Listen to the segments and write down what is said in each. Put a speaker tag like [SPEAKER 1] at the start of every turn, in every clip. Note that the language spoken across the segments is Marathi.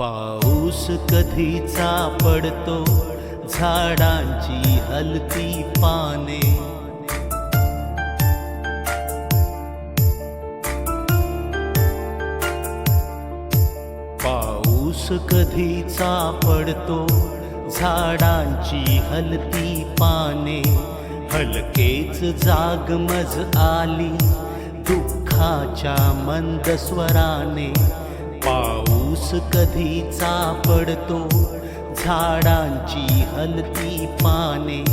[SPEAKER 1] पाऊस कधीचा पडतो झाडांची हलती पाने. पाऊस कधीचा पडतो झाडांची हलती पाने. हलकेच जागमज आली दुःखाच्या मंद स्वराने. पाऊस कधीचा पडतो झाडांची हलती पाने.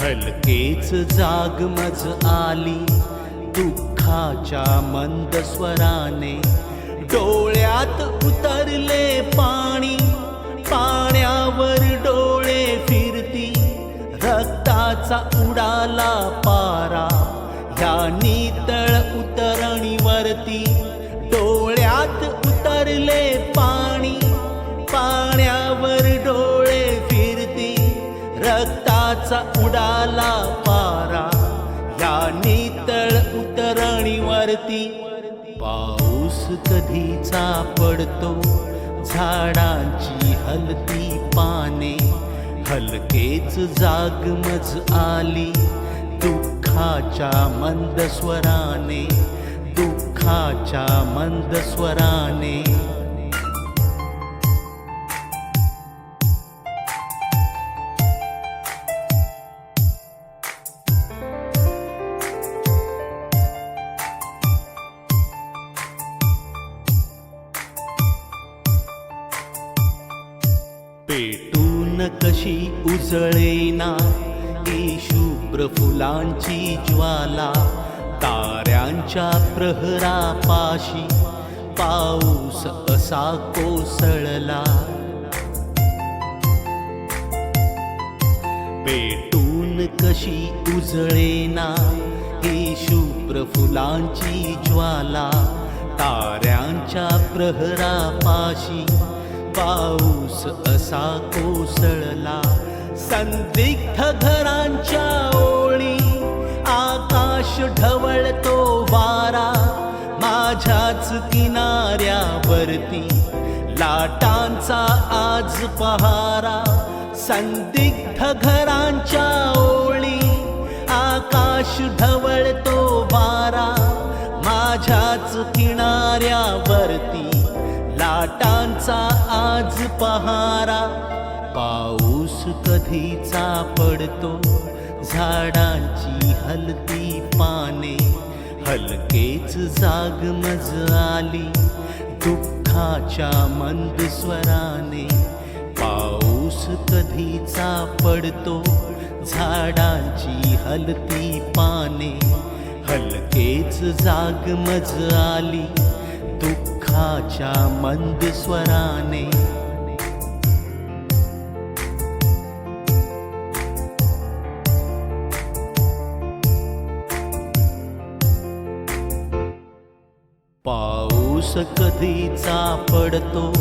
[SPEAKER 1] हलकेच जागमज आली. दुःखाच्या मंद स्वराने. डोळ्यात उतरले पाणी. पाण्यावर डोळे फिरती. रक्ताचा उडाला पारा. ह्या नितळ उतरणीवरती. डोळ्यात मारले पाणी पाण्यावर डोळे फिरती रक्ताचा उडाला पारा या नितळ उतरणीवरती. पाऊस कधीचा पडतो झाडांची हलती पाने हलकेच जागमज आली दुःखाच्या मंद स्वराने. दुःखाच्या मंद स्वराने. पेटून कशी उजळेना ही शुभ्र फुलांची ज्वाला. ताऱ्यांच्या प्रहरापाशी पाऊस असा कोसळला. पेटून कशी उजळेना ही शुभ्र फुलांची ज्वाला. ताऱ्यांच्या प्रहरापाशी पाऊस असा कोसळला. संदिग्ध घरांच्या किनाऱ्यावरती लाटांचा आज पहारा संदिग्ध घरांच्या ओळी. आकाश ढवळतो वारा माझ्याच किनाऱ्यावरती. लाटांचा आज पहारा पाऊस कधीचा पडतो. झाडांची हलती पाने हलकेच जागमज आली. दुःखाच्या मंद स्वराने पाऊस कधीचा पडतो झाडांची हलती पाने हलकेच जागमज आली दुःखाच्या मंद स्वराने पाऊस कधीचा पडतो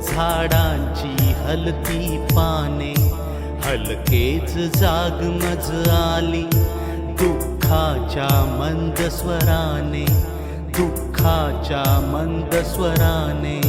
[SPEAKER 1] झाडांची हलती पाने. हलकेच जागमज आली. दुःखाच्या मंद स्वराने दुःखाच्या मंद स्वराने